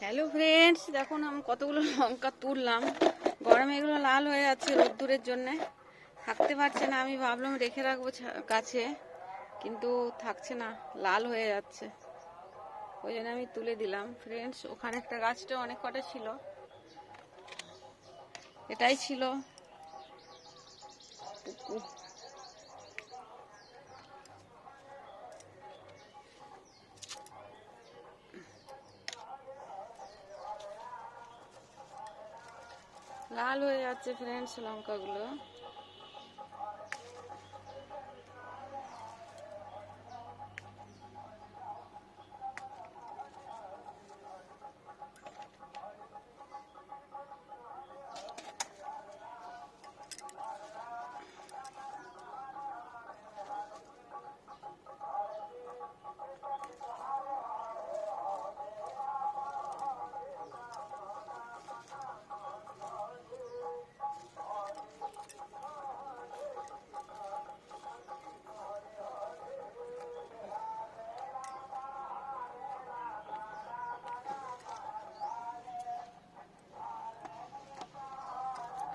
Hello friends দেখুন, আমি কতগুলো লঙ্কা তুললাম। গরমে এগুলো লাল হয়ে যাচ্ছে রোদ্দুরের জন্যে। থাকতে পারছে না, আমি ভাবলাম রেখে রাখব কাছে কিন্তু থাকছে না, লাল হয়ে যাচ্ছে। ওই জন্য আমি তুলে দিলাম। ফ্রেন্ডস ওখানে একটা গাছটা অনেক কটা ছিল। এটাই ছিল। লাল হয়ে যাচ্ছে ফ্রেন্ডস লঙ্কাগুলো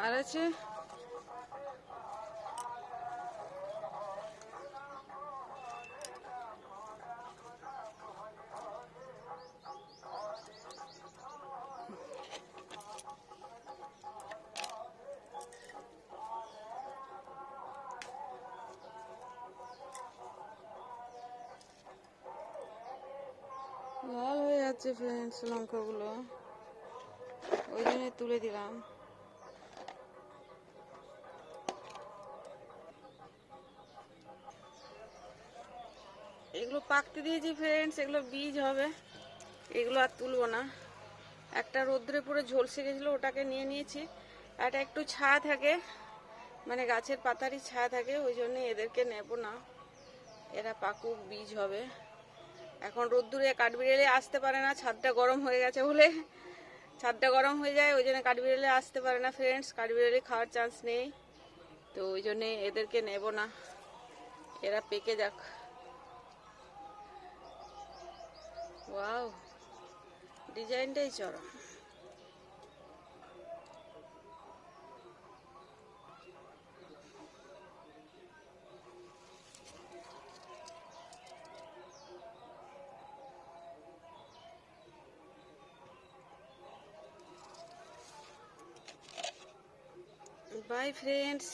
আর আছে লাল হয়ে যাচ্ছে ফ্রেন্ডস লঙ্কাগুলো। ওই জন্য তুলে দিলাম। এগুলো পাকতে দিয়েছি ফ্রেন্ডস এগুলো বীজ হবে। এগুলো আর তুলবো না। একটা রোদ্রে পুরো ঝলসে গেছিল ওটাকে নিয়ে নিয়েছি। এটা একটু ছায়া থাকে মানে গাছের পাতারই ছায়া থাকে, ওই জন্য এদেরকে নেব না। এরা পাকুক, বীজ হবে। এখন রোদ্দুরে কাঠবিড়েলে আসতে পারে না, ছাদটা গরম হয়ে গেছে বলে। ছাদটা গরম হয়ে যায়, ওই জন্য কাঠবিড়েলে আসতে পারে না ফ্রেন্ডস কাঠবিড়েলে খাওয়ার চান্স নেই। তো ওই জন্যে এদেরকে নেব না। এরা পেকে যাক। ওয়াও ডিজাইনটাই চরম। বাই ফ্রেন্ডস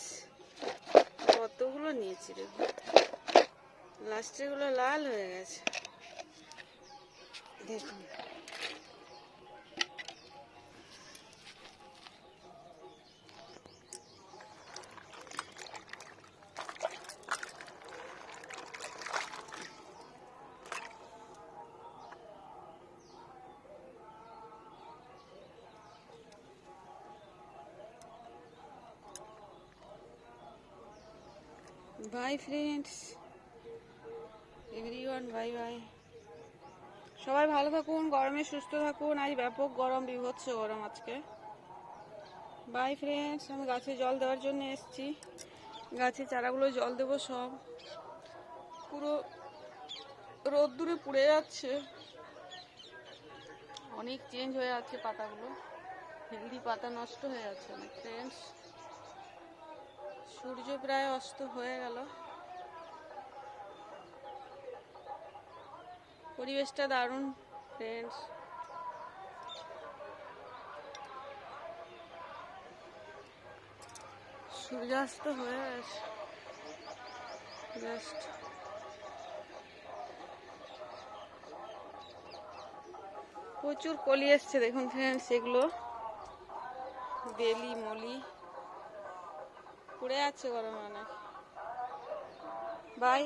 কতগুলো নিয়েছি দেখুন লাস্টেরগুলো লাল হয়ে গেছে। দেখুন bye friends everyone bye bye সবাই ভালো থাকুন, গরমে সুস্থ থাকুন। আজ ব্যাপক গরম বিভৎস গরম আজকে। বাই ফ্রেন্ডস আমি গাছে জল দেওয়ার জন্য এসেছি। গাছে চারাগুলো জল দেবো সব। পুরো রোদ্দুরে পুড়ে যাচ্ছে। অনেক চেঞ্জ হয়ে যাচ্ছে পাতাগুলো। হেলদি পাতা নষ্ট হয়ে যাচ্ছে অনেক ফ্রেন্ডস সূর্য প্রায় অস্ত হয়ে গেল। পরিবেশটা দারুণ ফ্রেন্ডস সূর্যাস্ত হয়ে গেছে। প্রচুর কলি এসছে, দেখুন ফ্রেন্ডস এগুলো। বেলি, মলি। পড়ে আছে গরমে অনেক। বাই